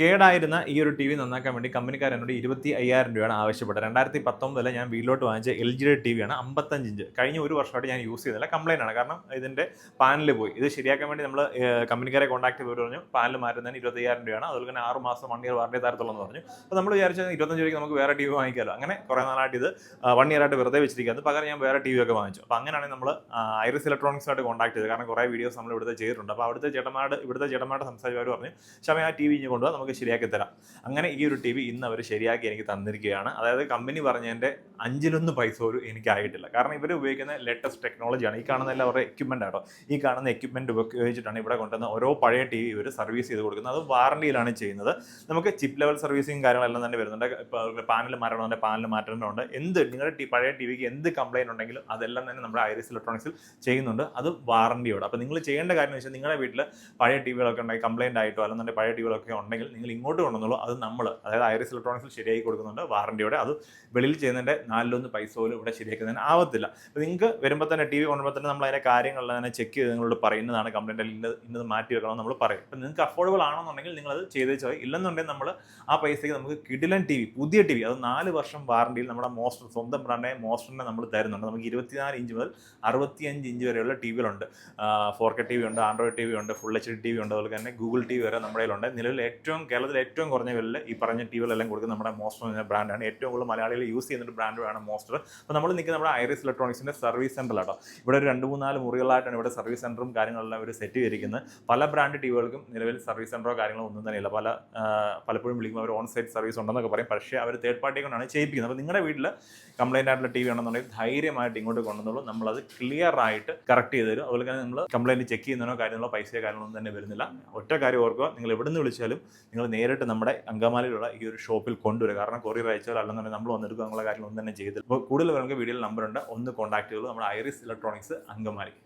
കേടായിരുന്ന ഈ ഒരു T V നന്നാക്കാൻ വേണ്ടി കമ്പനിക്കാർ എന്നോട് ഇരുപത്തി അയ്യായിരം രൂപയാണ് ആവശ്യപ്പെട്ടത്. രണ്ടായിരത്തി പത്തൊമ്പതിൽ ഞാൻ വീട്ടിലോട്ട് വാങ്ങിച്ച എൽ ജിയുടെ ടി വിയാണ് അമ്പത്തഞ്ച് ഇഞ്ച്. കഴിഞ്ഞ ഒരു വർഷമായിട്ട് ഞാൻ യൂസ് ചെയ്തില്ല കംപ്ലൈന്റ് ആണ്. കാരണം ഇതിന്റെ പാനൽ പോയി. ഇത് ശരിയാക്കാൻ വേണ്ടി നമ്മൾ കമ്പനിക്കാരെ കോൺടാക്ട് ചെയ്ത് പറഞ്ഞു പാനൽ മാറ്റുന്നതിന് ഇരുപത്തി അയ്യായിരം രൂപയാണ്. അതുപോലെ തന്നെ ആറ് മാസം വൺ ഇയർ വാറണ്ടി തരത്തുള്ളതെന്ന് പറഞ്ഞു. അപ്പോൾ നമ്മൾ വിചാരിച്ചത് ഇരുപത്തഞ്ച് രൂപയ്ക്ക് നമുക്ക് വേറെ ടി വി വാങ്ങിക്കാമല്ലോ അങ്ങനെ കുറേ നാളായിട്ട് ഇത് വൺ ഇയർ ആയിട്ട് വെറുതെ വെച്ചിരിക്കുന്നത് പകരം ഞാൻ വേറെ ടി വി ഒക്കെ വാങ്ങിച്ചു. അപ്പോൾ അങ്ങനെയാണ് നമ്മൾ ഐറിസ് ഇലക്ട്രോണിക്സുമായിട്ട് കോൺടാക്ട് ചെയ്തത് കാരണം കുറേ വീഡിയോസ് നമ്മൾ ഇവിടുത്തെ ചെയ്തിട്ടുണ്ട്. അപ്പോൾ അവിടുത്തെ ചേട്ടന്മാരുടെ ഇവിടുത്തെ ചേട്ടന്മാരുടെ സംസാരിച്ചവർ പറഞ്ഞു ക്ഷമ ആ ടി വി ഇഞ്ഞ് കൊണ്ടുപോകാം നമുക്ക് ശരിയാക്കി തരാം. അങ്ങനെ ഈ ഒരു ടി വി ഇന്ന് അവർ ശരിയാക്കി എനിക്ക് തന്നിരിക്കുകയാണ്. അതായത് കമ്പനി പറഞ്ഞതിന്റെ അഞ്ചിലൊന്ന് പൈസ പോലും എനിക്കായിട്ടില്ല. കാരണം ഇവർ ഉപയോഗിക്കുന്ന ലേറ്റസ്റ്റ് ടെക്നോളജിയാണ് ഈ കാണുന്ന എല്ലാം അവരുടെ എക്യുപ്മെന്റ് ആട്ടോ ഈ കാണുന്ന എക്യുപ്മെന്റ് ഉപയോഗിച്ചിട്ടാണ് ഇവിടെ കൊണ്ടുവന്ന ഓരോ പഴയ ടി വി ഇവർ സർവീസ് ചെയ്ത് കൊടുക്കുന്നത്. അത് വാറണ്ടിയിലാണ് ചെയ്യുന്നത്. നമുക്ക് ചിപ്പ് ലെവൽ സർവീസിങ് കാര്യങ്ങളെല്ലാം തന്നെ വരുന്നുണ്ട്. ഇപ്പോൾ പാനൽ മാറ്റണമെന്നുണ്ട് പാനൽ മാറ്റേണ്ടതുണ്ട് എന്ത് നിങ്ങളുടെ പഴയ ടി വിക്ക് എന്ത് കംപ്ലൈന്റ് ഉണ്ടെങ്കിലും അതെല്ലാം തന്നെ നമ്മുടെ ഐറിസ് ഇലക്ട്രോണിക്സിൽ ചെയ്യുന്നുണ്ട്. അത് വാറണ്ടിയോട് അപ്പോൾ നിങ്ങൾ ചെയ്യേണ്ട കാര്യം എന്ന് വെച്ചാൽ നിങ്ങളുടെ വീട്ടിൽ പഴയ ടി വികളൊക്കെ ഉണ്ടെങ്കിൽ കംപ്ലൈന്റ് ആയിട്ടോ അല്ലെന്നുണ്ടെങ്കിൽ പഴയ ടി വികളൊക്കെ ഉണ്ടെങ്കിൽ നിങ്ങൾ ഇങ്ങോട്ട് കൊണ്ടുവന്നുള്ളൂ അത് നമ്മൾ അതായത് ഐറിസ് ഇലക്ട്രോണിക്സിൽ ശരിയാക്കി കൊടുക്കുന്നുണ്ട്. വാറണ്ടിയോടെ അത് വെളിയിൽ ചെയ്യുന്നതിന്റെ നാലിലൊന്ന് പൈസ പോലും ഇവിടെ ശരിയാക്കുന്നതിന് ആവത്തില്ല. അപ്പോൾ നിങ്ങൾക്ക് വരുമ്പോൾ തന്നെ ടി വി കൊണ്ടുമ്പോൾ തന്നെ നമ്മൾ അതിന്റെ കാര്യങ്ങളെല്ലാം തന്നെ ചെക്ക് ചെയ്ത് നിങ്ങളോട് പറയുന്നതാണ് കംപ്ലൈന്റ് ഇന്നത് ഇന്നത് മാറ്റി വെക്കണം നമ്മൾ പറയും. അപ്പോൾ നിങ്ങൾക്ക് അഫോർഡബിൾ ആണെന്നുണ്ടെങ്കിൽ നിങ്ങൾ അത് ചെയ്ത് വെച്ചാൽ ഇല്ലെന്നുണ്ടെങ്കിൽ നമ്മൾ ആ പൈസയ്ക്ക് നമുക്ക് കിടിലൻ ടി വി പുതിയ ടി വി അത് നാല് വർഷം വാറണ്ടിയിൽ നമ്മുടെ മോസ്റ്റർ സ്വന്തം ബ്രാൻഡായ മോസ്റ്ററിനെ നമ്മൾ തരുന്നുണ്ട്. നമുക്ക് ഇരുപത്തിനാല് ഇഞ്ച് മുതൽ അറുപത്തിയഞ്ച് ഇഞ്ച് വരെയുള്ള ടി വികളുണ്ട് ഫോർ കെ ടി വി ഉണ്ട് ആൻഡ്രോയിഡ് ടി വി ഉണ്ട് full H D T V ഉണ്ട്. അതുപോലെ തന്നെ ഗൂഗിൾ ടി വി വരെ നമ്മുടെ കയ്യിലുണ്ട്. നിലവിൽ ഏറ്റവും കേരളത്തിൽ ഏറ്റവും കുറഞ്ഞ വിലയിൽ ഈ പറഞ്ഞ ടി വികളെല്ലാം കൊടുക്കുന്ന നമ്മുടെ മോസ്റ്റർ എന്ന ബ്രാൻഡാണ്. ഏറ്റവും കൂടുതൽ മലയാളികൾ യൂസ് ചെയ്യുന്ന ഒരു ബ്രാൻഡാണ് മോസ്റ്റർ. അപ്പോൾ നമ്മൾ നിൽക്കുന്ന നമ്മുടെ ഐറിസ് ഇലക്ട്രോണിക്സിന്റെ സർവീസ് സെന്ററിലാട്ടോ ഇവിടെ ഒരു രണ്ട് മൂന്നാൽ മുറികളായിട്ടാണ് ഇവിടെ സർവീസ് സെന്ററും കാര്യങ്ങളെല്ലാം ഇവർ സെറ്റ് ചെയ്തിരിക്കുന്നത്. പല ബ്രാൻഡ് ടി വികൾക്കും നിലവിൽ സർവീസ് സെന്ററോ കാര്യങ്ങളോ ഒന്നും തന്നെയില്ല. പല പലപ്പോഴും വിളിക്കുമ്പോൾ അവർ ഓൺ സൈറ്റ് സർവീസ് ഉണ്ടെന്നൊക്കെ പറയും. പക്ഷേ അവർ തേർഡ് പാർട്ടി കൊണ്ടാണ് ചെയ്യിപ്പിക്കുന്നത്. അപ്പോൾ നിങ്ങളുടെ വീട്ടിൽ കംപ്ലൈന്റ് ആയിട്ടുള്ള ടി വി ആണെന്നുണ്ടെങ്കിൽ ധൈര്യമായിട്ട് ഇങ്ങോട്ട് കൊണ്ടുവന്നുള്ളൂ നമ്മളത് ക്ലിയർ ആയിട്ട് കറക്റ്റ് ചെയ്ത് തരും. അതുപോലെ തന്നെ നമ്മൾ കംപ്ലൈന്റ് ചെക്ക് ചെയ്യുന്നതിനോ കാര്യങ്ങളോ പൈസയോ കാര്യങ്ങളൊന്നും തന്നെ വരുന്നില്ല. ഒറ്റ കാര്യം ഓർക്കുക. നിങ്ങൾ എവിടെ നിന്ന് വിളിച്ചാലും നിങ്ങൾ നേരിട്ട് നമ്മുടെ അങ്കമാലിയിലുള്ള ഈ ഒരു ഷോപ്പിൽ കൊണ്ടുവരിക. കാരണം കൊറിയർ അയച്ചാൽ അല്ലെന്നുണ്ടെങ്കിൽ നമ്മൾ വന്നെടുക്കുക എന്നുള്ള കാര്യങ്ങളൊന്നും തന്നെ ചെയ്തില്ല അപ്പോൾ കൂടുതൽ നമുക്ക് വീഡിയോയിൽ നമ്പറുണ്ട് ഒന്ന് കോൺടാക്ട് ചെയ്തു നമ്മുടെ ഐറിസ് ഇലക്ട്രോണിക്സ് അങ്കമാലി.